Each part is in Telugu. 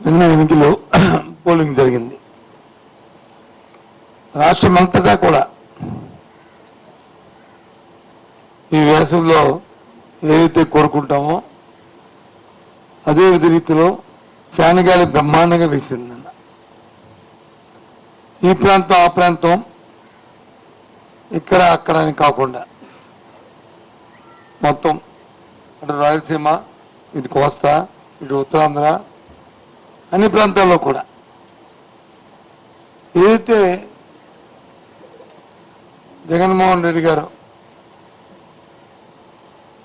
నిన్న ఎన్నికలు పోలింగ్ జరిగింది. రాష్ట్రమంతటా కూడా ఈ వేసవిలో ఏదైతే కోరుకుంటామో అదే విధ రీతిలో ఫ్యాన్ గాలి బ్రహ్మాండంగా వేసింది ఈ ప్రాంతం ఆ ప్రాంతం ఇక్కడ అక్కడ అని కాకుండా మొత్తం అటు రాయలసీమ ఇటు కోస్తా ఇటు ఉత్తరాంధ్ర అన్ని ప్రాంతాల్లో కూడా. ఏదైతే జగన్మోహన్ రెడ్డి గారు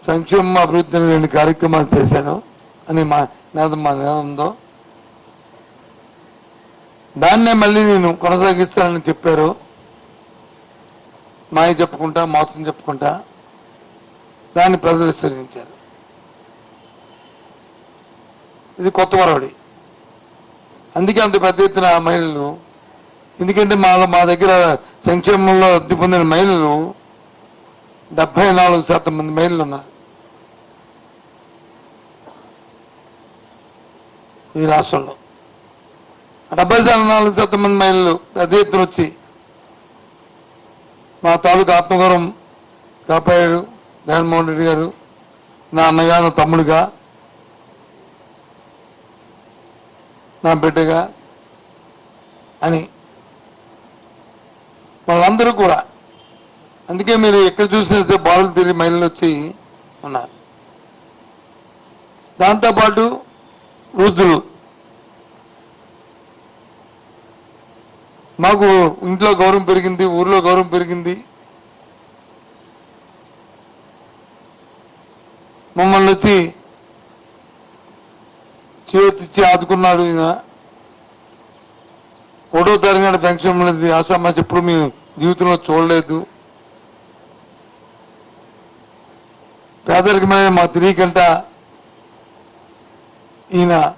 సంక్షేమ అభివృద్ధి రెండు కార్యక్రమాలు చేశారు అని మా నేత మా నేనందో దాన్నే మళ్ళీ నేను కొనసాగిస్తానని చెప్పారు. మాయ చెప్పుకుంటా మోసం చెప్పుకుంటా దాన్ని ప్రజలు విసర్జించారు ఇది కొత్త వరవడి. అందుకే అంత పెద్ద ఎత్తున మహిళలు ఎందుకంటే మా మా దగ్గర సంక్షేమంలో లబ్ధి పొందిన మహిళలు డెబ్బై నాలుగు శాతం మంది మహిళలు ఉన్నారు ఈ రాష్ట్రంలో. డెబ్బై నాలుగు శాతం మంది మహిళలు పెద్ద ఎత్తున వచ్చి మా తాలూకు ఆత్మగౌరవం కాపాడాడు జగన్మోహన్ రెడ్డి గారు నా అన్నగారు తమ్ముడుగా. నా బిడ్డగా అని. వాళ్ళందరూ కూడా. అందుకే మీరు ఎక్కడ చూసినా బాలు తిరిగి మహిళలు వచ్చి ఉన్నారు. దాంతోపాటు వృద్ధులు. మాకు ఇంట్లో గౌరవం పెరిగింది ఊర్లో గౌరవం పెరిగింది. మమ్మల్ని వచ్చి చేతిచ్చి ఆదుకున్నాడు ఈయన. ఒకటో తరగతి పెన్షన్ అనేది ఆశామాసి ఎప్పుడు మీ జీవితంలో చూడలేదు. పేదరికమైన మా తెలియకంట ఈయన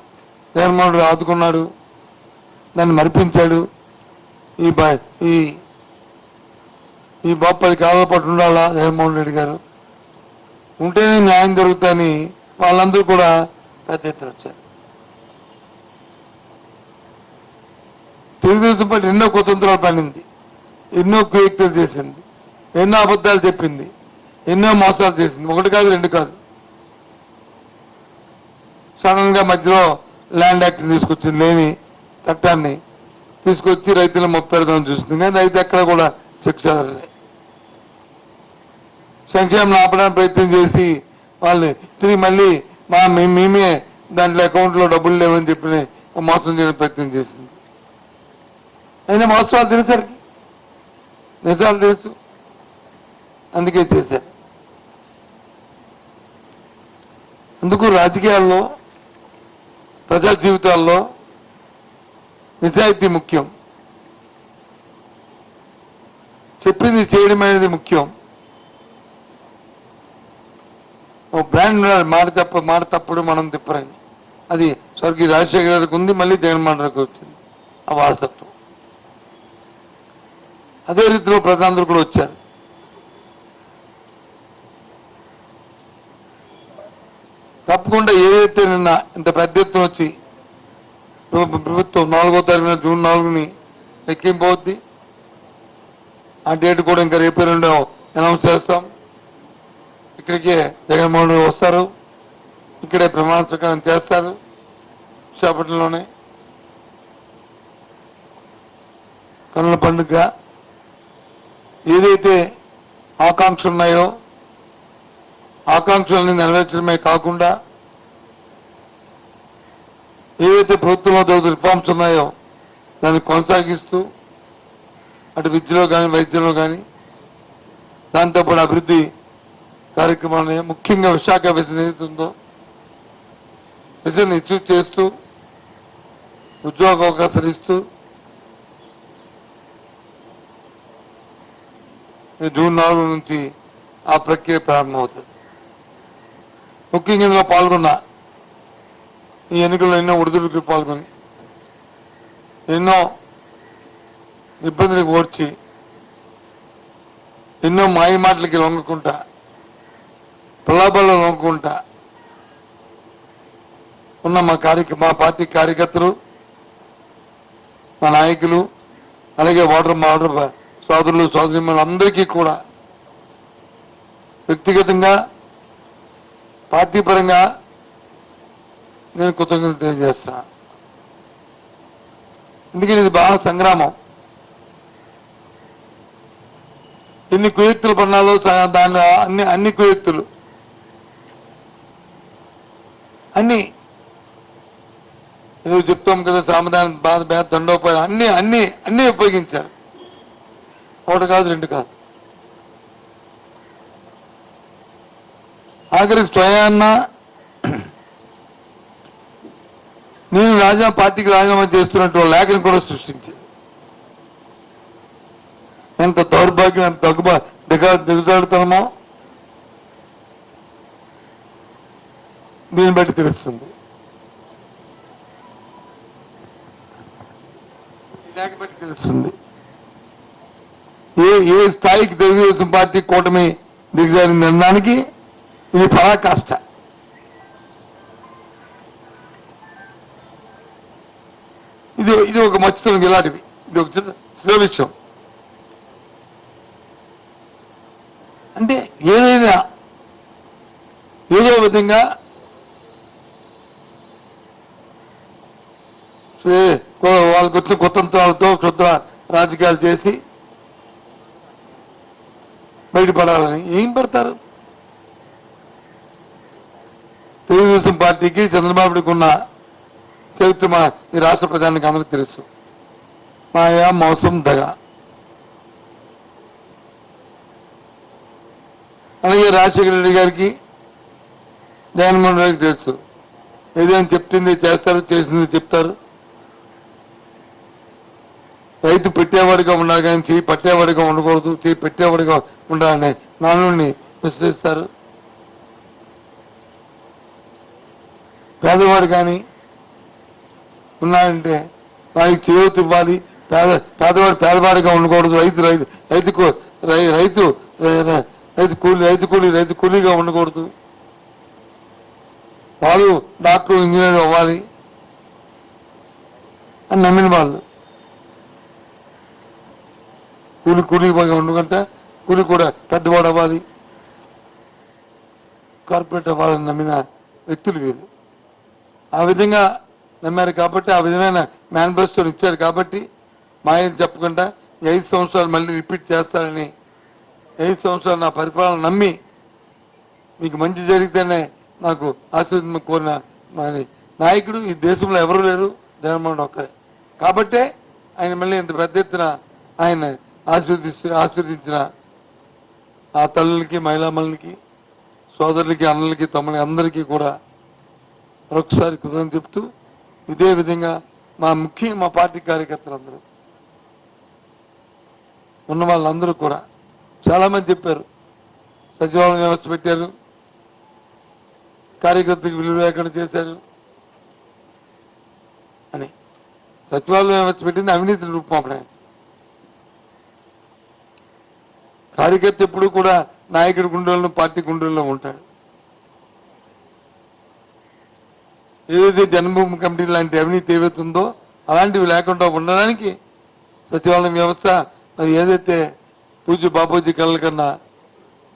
జగన్మోహన్ ఆదుకున్నాడు. దాన్ని మరిపించాడు. ఈ బా ఈ ఈ బాబు పది పాటు ఉండాలా జగన్మోహన్ రెడ్డి గారు? ఉంటేనే న్యాయం జరుగుతుందని వాళ్ళందరూ కూడా పెద్ద ఎత్తున వచ్చారు. తెలుగుదేశం పార్టీ ఎన్నో కుతంత్రాలు పడింది. ఎన్నో కుయుక్తులు చేసింది. ఎన్నో అబద్ధాలు చెప్పింది. ఎన్నో మోసాలు చేసింది. ఒకటి కాదు రెండు కాదు. సడన్గా మధ్యలో ల్యాండ్ యాక్ట్ తీసుకొచ్చింది లేని చట్టాన్ని తీసుకొచ్చి రైతులను మొప్పెడదామని చూస్తుంది కానీ రైతు ఎక్కడ కూడా చెక్ చదవలే సంక్షేమం ఆపడానికి ప్రయత్నం చేసి వాళ్ళని తిరిగి మళ్ళీ మా మే- మేమే దాంట్లో అకౌంట్లో డబ్బులు లేవని చెప్పి మోసం చేయడానికి ప్రయత్నం చేసింది. అయినా వాస్తవాలు తెలిసరికి నిజాలు తెలుసు. అందుకే చేశారు. అందుకు రాజకీయాల్లో ప్రజా జీవితాల్లో నిజాయితీ ముఖ్యం. చెప్పింది చేయడం అనేది ముఖ్యం. ఓ బ్రాండ్ ఉండాలి మాట తప్ప మాట తప్పుడు మనం తిప్పరని అది స్వర్గీయ రాజశేఖర్ గారికి ఉంది మళ్ళీ జగన్మోహన్ రెడ్డికి వచ్చింది. ఆ వారసత్వం. అదే రీతిలో ప్రజలందరూ కూడా వచ్చారు. తప్పకుండా ఏదైతే నిన్న ఇంత పెద్ద ఎత్తున వచ్చి ప్రభుత్వం నాలుగో తారీఖున జూన్ నాలుగుని లెక్కింపవద్ది ఆ డేట్ కూడా ఇంకా రేపు రెండో అనౌన్స్ చేస్తాం. ఇక్కడికే జగన్మోహన్ రెడ్డి వస్తారు. ఇక్కడే ప్రమాణ స్వీకారం చేస్తారు విశాఖపట్నంలోనే. కన్నుల పండుగ ఏదైతే ఆకాంక్షలు ఉన్నాయో ఆకాంక్షలని నెరవేర్చడమే కాకుండా ఏవైతే ప్రభుత్వంలో తగు రిఫార్మ్స్ ఉన్నాయో దాన్ని కొనసాగిస్తూ అటు విద్యలో కానీ వైద్యంలో కానీ దాంతోపాటు అభివృద్ధి కార్యక్రమాలని ముఖ్యంగా విశాఖ విజన్ ఏదైతుందో విజన్ అచీవ్ చేస్తూ ఉద్యోగ అవకాశాలు ఇస్తూ జూన్ నాలుగు నుంచి ఆ ప్రక్రియ ప్రారంభమవుతుంది. ముఖ్యంగా ఇందులో పాల్గొన్న ఈ ఎన్నికల్లో ఎన్నో ఒడిదుడుకు పాల్గొని ఎన్నో ఇబ్బందులకు ఓర్చి ఎన్నో మాయ మాటలకి లొంగకుండా ప్రలాభాలు లొంగకుండా ఉన్న మా కార్య మా పార్టీ కార్యకర్తలు మా నాయకులు అలాగే ఓటర్ మా ఓటర్ సోదరులు సోదరి అందరికీ కూడా వ్యక్తిగతంగా పార్టీ పరంగా నేను కృతజ్ఞతలు తెలియజేస్తున్నా. ఎందుకంటే ఇది బాగా సంగ్రామం. ఎన్ని కుయక్తులు పన్నాలో దాని అన్ని అన్ని కుయక్తులు. అన్ని. ఏదో చెప్తాం కదా సామధానం బాధ భేద దండోపాయం అన్ని అన్ని అన్ని ఉపయోగించారు. ఒకటి కాదు రెండు కాదు. ఆఖరికి స్వయాన్న నేను రాజా పార్టీకి రాజీనామా చేస్తున్నట్టు లేఖను కూడా సృష్టించింది. ఎంత దౌర్భాగ్యం ఎంత దగ్గు దిగ దిగజాడుతామో దీన్ని బట్టి తెలుస్తుంది. ఈ లేఖ బట్టి తెలుస్తుంది. ఏ ఏ స్థాయికి తెలుగుదేశం పార్టీ కూటమి దిగజారింది అనడానికి ఇది పరాకాష్ట. ఇది ఇది ఒక మచ్చుతుంది ఇలాంటివి ఇది ఒక చిన్న చిన్న విషయం. అంటే ఏదైనా ఏదో విధంగా వాళ్ళకి వచ్చిన కుతంత్రాలతో క్షుద్ర రాజకీయాలు చేసి బయటపడాలని ఏం పడతారు? తెలుగుదేశం పార్టీకి చంద్రబాబుకి ఉన్న చరిత్ర మా ఈ రాష్ట్ర ప్రజానికి అందరికీ తెలుసు. మాయా మోసం దగ. అలాగే రాజశేఖర రెడ్డి గారికి జగన్మోహన్ రెడ్డికి తెలుసు. ఏదైనా చెప్తుంది చేస్తారు చేసింది చెప్తారు. రైతు పెట్టేవాడిగా ఉండాలి కానీ చేయి పట్టేవాడిగా ఉండకూడదు చేయి పెట్టేవాడిగా ఉండాలని నానుడిని విశ్లేషిస్తారు పేదవాడు కానీ ఉన్నాడంటే వాడికి చేయూతి ఇవ్వాలి. పేద పేదవాడు పేదవాడిగా ఉండకూడదు. రైతు రైతు రైతుకు రై- రైతు రైతు కూలి రైతు కూలి రైతు కూలీగా ఉండకూడదు. వాళ్ళు డాక్టర్ ఇంజనీర్ అవ్వాలి అని నమ్మిన వాళ్ళు. కూలి కూలి ఉండకంటే కూలి కూడా పెద్దవాడు అవ్వాలి. కార్పొరేట్ అవ్వాలని నమ్మిన వ్యక్తులు వీళ్ళు. ఆ విధంగా నమ్మారు కాబట్టి ఆ విధమైన మేనిఫెస్టోని ఇచ్చారు కాబట్టి మా ఆయన చెప్పకుండా ఈ ఐదు సంవత్సరాలు మళ్ళీ రిపీట్ చేస్తారని ఐదు సంవత్సరాలు నా పరిపాలన నమ్మి మీకు మంచి జరిగితేనే నాకు ఆశీర్వదం కోరిన మరి నాయకుడు ఈ దేశంలో ఎవరు లేరు. జగన్మోహన్ ఒక్కరే. కాబట్టే ఆయన మళ్ళీ ఇంత పెద్ద ఎత్తున ఆయన ఆశీర్దిస్తు ఆశీర్వదించిన ఆ తల్లులకి మహిళామణులకి సోదరులకి అన్నలకి తమ్ముళ్ళకి అందరికీ కూడా మరొకసారి కృతజ్ఞత చెప్తూ ఇదే విధంగా మా ముఖ్య మా పార్టీ కార్యకర్తలందరూ ఉన్న వాళ్ళందరూ కూడా చాలామంది చెప్పారు. సచివాలయం వ్యవస్థ పెట్టారు. కార్యకర్తలకు విలువ లేకుండా చేశారు. అని. సచివాలయం వ్యవస్థ పెట్టింది అవినీతి అప్పుడే. కార్యకర్త ఎప్పుడు కూడా నాయకుడి గుండెల్లో పార్టీ గుండెల్లో ఉంటాడు. ఏదైతే జన్మభూమి కమిటీ లాంటి అవినీతి ఏవైతుందో అలాంటివి లేకుండా ఉండడానికి సచివాలయం వ్యవస్థ మరి ఏదైతే పూజ బాపూజీ కళ్ళ కన్నా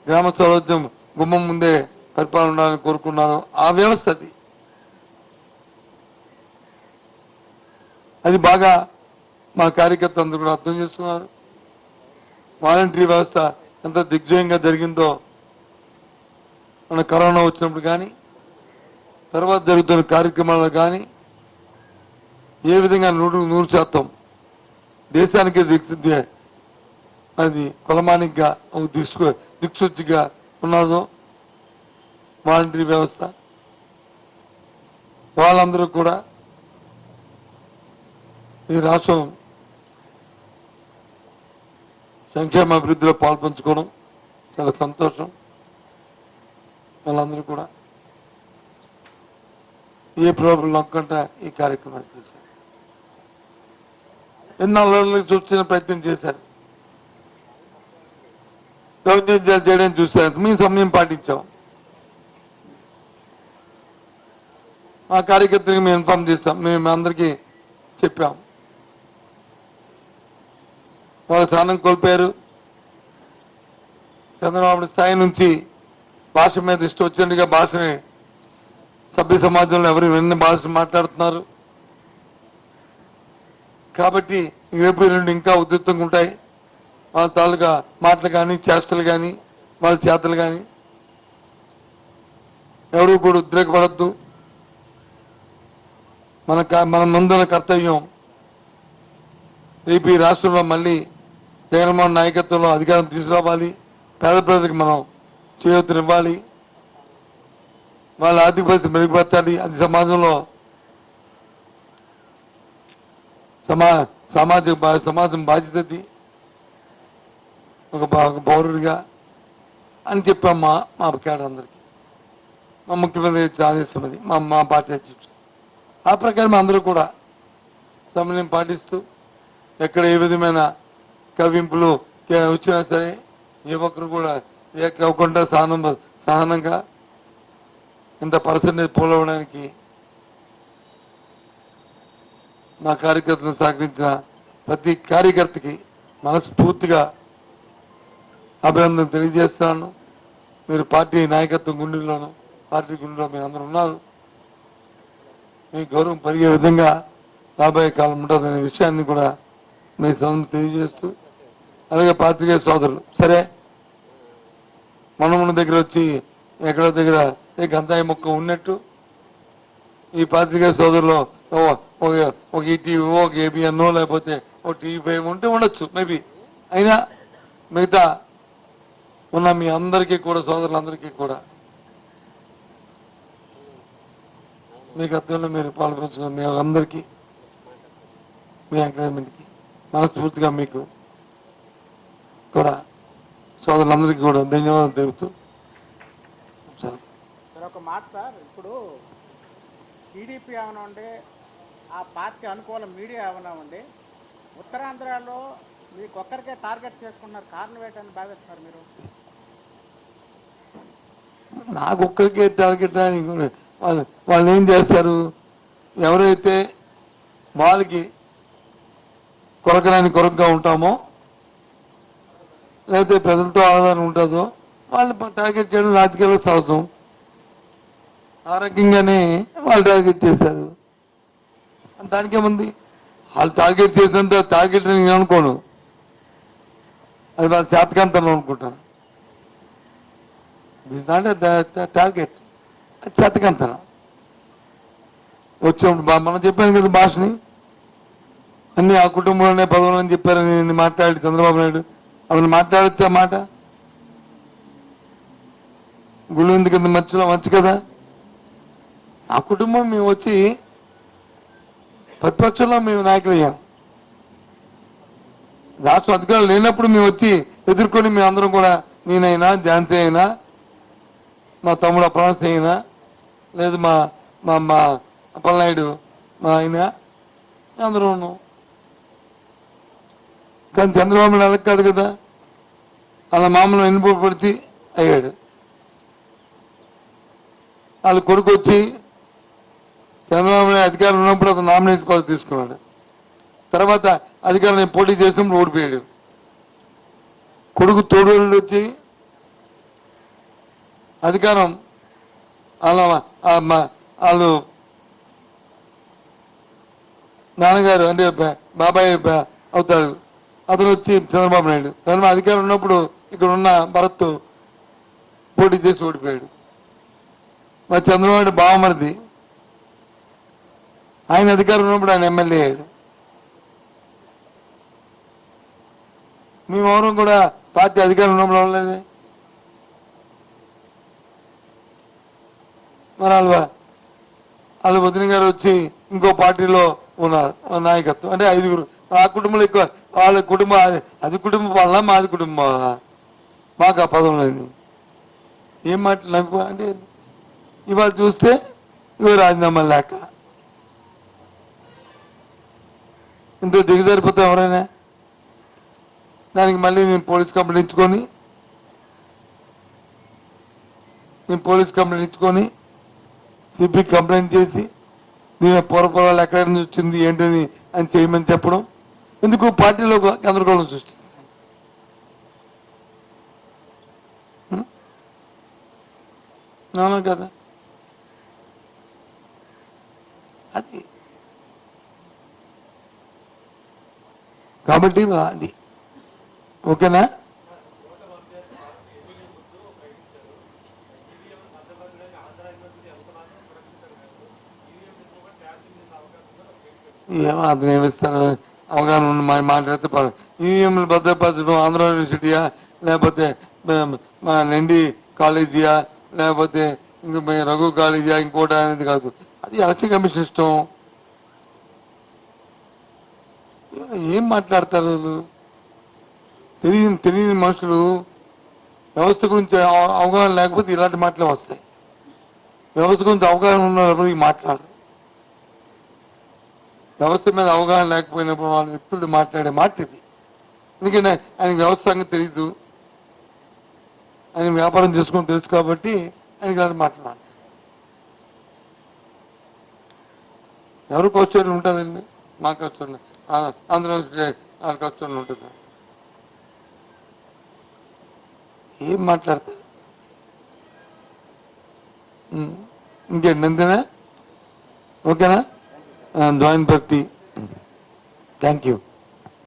గ్రామ స్వరాజ్యం గుమ్మం ముందే పరిపాలన ఉండాలని కోరుకున్నారో ఆ వ్యవస్థ అది. అది బాగా మా కార్యకర్త అందరూ కూడా అర్థం చేసుకున్నారు. వాలంటరీ వ్యవస్థ ఎంత దిగ్జయంగా జరిగిందో మన కరోనా వచ్చినప్పుడు కానీ తర్వాత జరుగుతున్న కార్యక్రమాలు కానీ ఏ విధంగా నూరు నూరు శాతం దేశానికి దిక్సు అది కులమానికిగా ఒక దిక్సు దిక్సూచిగా ఉన్నదో వాలంటరీ వ్యవస్థ. వాళ్ళందరూ కూడా ఈ రాష్ట్రం సంక్షేమ అభివృద్ధిలో పాల్పంచుకోవడం చాలా సంతోషం. వాళ్ళందరూ కూడా ఏ ప్రాబ్లం నొక్కంటే ఈ కార్యక్రమాలు చేశారు. ఎన్నో చూసిన ప్రయత్నం చేశారు. దౌర్జన్యాలు చేయడం చూశారు. మీ సమయం పాటించాం. మా కార్యకర్తలకు మేము ఇన్ఫామ్ చేస్తాం. మేము అందరికీ చెప్పాం. వాళ్ళు స్థానం కోల్పోయారు. చంద్రబాబు స్థాయి నుంచి భాష మీద ఇష్టం వచ్చినట్టుగా భాషని సభ్య సమాజంలో ఎవరు విన్న భాషను మాట్లాడుతున్నారు. కాబట్టి రేపు రెండు ఇంకా ఉధృతంగా ఉంటాయి. వాళ్ళ తాలూకా మాటలు కానీ చేష్టలు కానీ వాళ్ళ చేతలు కానీ ఎవరు కూడా ఉద్రేకపడద్దు. మన మన ముందున్న కర్తవ్యం రేపు ఈ రాష్ట్రంలో మళ్ళీ జగన్మోహన్ నాయకత్వంలో అధికారం తీసుకురావాలి. పేద ప్రజలకు మనం చేయూతనివ్వాలి. వాళ్ళ ఆర్థిక పరిస్థితి మెరుగుపరచాలి. అది సమాజంలో సమా సామాజిక బా- సమాజం బాధ్యతది. ఒక ఒక పౌరుడిగా అని చెప్పాం మా మా కేడర్ అందరికీ. మా ముఖ్యమంత్రి ఆదేశం అది మా మా పార్టీ అధ్యక్షుడు. ఆ ప్రకారం అందరూ కూడా సమన్వయం పాటిస్తూ ఎక్కడ ఏ విధమైన కవింపులు వచ్చినా సరే ఏ ఒక్కరు కూడా ఏకవ్వకుండా సహనం సహనంగా ఇంత పర్సెంటేజ్ పోలవడానికి నా కార్యకర్తను సహకరించిన ప్రతి కార్యకర్తకి మనస్ఫూర్తిగా అభినందన తెలియజేస్తున్నాను. మీరు పార్టీ నాయకత్వం గుండెల్లోనూ పార్టీ గుండెలో మీరు అందరూ ఉన్నారు. మీ గౌరవం పెరిగే విధంగా రాబోయే కాలం ఉంటుందనే విషయాన్ని కూడా మీ సౌండ్ తెలియజేస్తూ అలాగే పాత్రికేయ సోదరులు. సరే మనమున్న దగ్గర వచ్చి ఎక్కడో దగ్గర ఏ గంధాయి మొక్క ఉన్నట్టు ఈ పాత్రికేయ సోదరులు ఒక ఒక ఈటీవీ ఒక ఏబిఎన్ లేకపోతే ఒక టీవీ ఫైవ్ ఉంటే ఉండొచ్చు మేబీ. అయినా మిగతా ఉన్న మీ అందరికీ కూడా సోదరులందరికీ కూడా మీ గతంలో మీరు పాల్పంచుకున్న మీ అందరికీ మీ ఎంకరేజ్మెంట్కి మనస్ఫూర్తిగా మీకు కూడా సోదరులందరికీ కూడా ధన్యవాదాలు తెలుపుతూ సరే సార్ ఒక మాట సార్. ఇప్పుడు టీడీపీ అవనండి ఆ పార్టీ అనుకూల మీడియా అవనండి ఉత్తరాంధ్రలో మీకు ఒక్కరికే టార్గెట్ చేసుకున్నారు కారణం ఏంటని భావిస్తున్నారు మీరు? నాకు ఒక్కరికే టార్గెట్ అని వాళ్ళు వాళ్ళు ఏం చేస్తారు? ఎవరైతే వాళ్ళకి కొరకరాని కొరకుగా ఉంటామో? లేకపోతే ప్రజలతో ఆధారం ఉంటుందో? వాళ్ళు టార్గెట్ చేయడం రాజకీయాల్లో సహజం. ఆ రకంగానే వాళ్ళు టార్గెట్ చేశారు. దానికేముంది వాళ్ళు టార్గెట్ చేసినంత టార్గెట్ అని నేను అనుకోను అది వాళ్ళ చేతకాంతంలో అనుకుంటాను. ఇస్ నాట్ టార్గెట్ అది చేతకాంతనం వచ్చే మనం చెప్పాను కదా భాషని. అన్ని ఆ కుటుంబంలోనే పదవులని చెప్పారని నేను మాట్లాడి చంద్రబాబు నాయుడు. అతను మాట్లాడొచ్చా మాట? గుళ్ళు ఉంది కింద మధ్యలో మంచి కదా? ఆ కుటుంబం మేము వచ్చి ప్రతిపక్షంలో మేము నాయకులయ్యాం రాష్ట్ర అధికారులు లేనప్పుడు మేము వచ్చి ఎదుర్కొని మేము అందరం కూడా నేనైనా ఝాన్సీ అయినా మా తమ్ముడు అప్రాన్స్ అయినా లేదు మా మా మా అప్పలనాయుడు మా ఆయన అందరూ ఉన్నాం. కానీ చంద్రబాబు నాయుడు కాదు కదా. అలా మామూలు వెన్నుపడిచి అయ్యాడు. వాళ్ళ కొడుకు వచ్చి చంద్రబాబు నాయుడు అధికారం ఉన్నప్పుడు అతను నామినేట్ పదవి తీసుకున్నాడు. తర్వాత అధికారం పోటీ చేసినప్పుడు ఓడిపోయాడు. కొడుకు తోడు వచ్చి అధికారం వాళ్ళ వాళ్ళు నాన్నగారు అంటే బాబాయ్ అవుతాడు అతను వచ్చి చంద్రబాబు నాయుడు. చంద్రబాబు అధికారం ఉన్నప్పుడు ఇక్కడ ఉన్న భరత్ పోటీ చేసి ఓడిపోయాడు. మరి చంద్రబాబు నాయుడు బావమరిది. ఆయన అధికారం ఉన్నప్పుడు ఆయన ఎమ్మెల్యే అయ్యాడు. మేమెవరం కూడా పార్టీ అధికారం ఉన్నప్పుడు అవ్వలేదు మరి వాళ్ళు వాళ్ళ వదిన గారు వచ్చి ఇంకో పార్టీలో ఉన్నారు ఆ నాయకత్వం. అంటే ఐదుగురు ఆ కుటుంబంలో ఎక్కువ వాళ్ళ కుటుంబం అది- అది కుటుంబం వాళ్ళ మాది కుటుంబం. మాకు ఆ పదవులండి ఏం మాటలు అంటే ఇవాళ చూస్తే ఇవి రాజీనామా లేక. ఇంత దిగజారిపోతాం ఎవరైనా? దానికి మళ్ళీ నేను పోలీస్ కంప్లైంట్ ఇచ్చుకొని నేను పోలీస్ కంప్లైంట్ ఇచ్చుకొని సిపి కంప్లైంట్ చేసి నేను పూర్వపూర్వాలు ఎక్కడి నుంచి వచ్చింది ఏంటని అని చేయమని చెప్పడం ఎందుకు పార్టీలో గందరగోళం సృష్టించింది అవునా కదా? అది. కాబట్టి అది. ఓకేనా? ఏమో అతను ఏమిస్తాడు అవగాహన ఉండి మా మాట్లాడితే ఈవీఎంలు భద్రపరచడం ఆంధ్ర యూనివర్సిటీయా? లేకపోతే మా నండి కాలేజీయా? లేకపోతే ఇంక రఘు కాలేజీయా? ఇంకోటి అనేది కాదు. అది ఎలక్షన్ కమిషన్ ఇష్టం ఏం మాట్లాడతారు తెలియని తెలియని మనుషులు వ్యవస్థ గురించి అవగాహన లేకపోతే ఇలాంటి మాటలే వస్తాయి. వ్యవస్థ గురించి అవగాహన ఉన్న ఈ మాట్లాడరు. వ్యవస్థ మీద అవగాహన లేకపోయినప్పుడు వాళ్ళ వ్యక్తులు మాట్లాడే మాట ఇది. ఎందుకంటే ఆయన వ్యవస్థ సంగతి తెలీదు. ఆయన వ్యాపారం చేసుకుని తెలుసు కాబట్టి ఆయనకి ఇలాంటి మాట్లాడాలి ఎవరు క్వశ్చన్ ఉంటుందండి? మా క్వశ్చన్ ఆంధ్ర వాళ్ళ కష్టం ఉంటుంది? ఏం మాట్లాడతారు? ఇంకేంటి అంతేనా ఓకేనా? and Dwayne Bhakti. Thank you.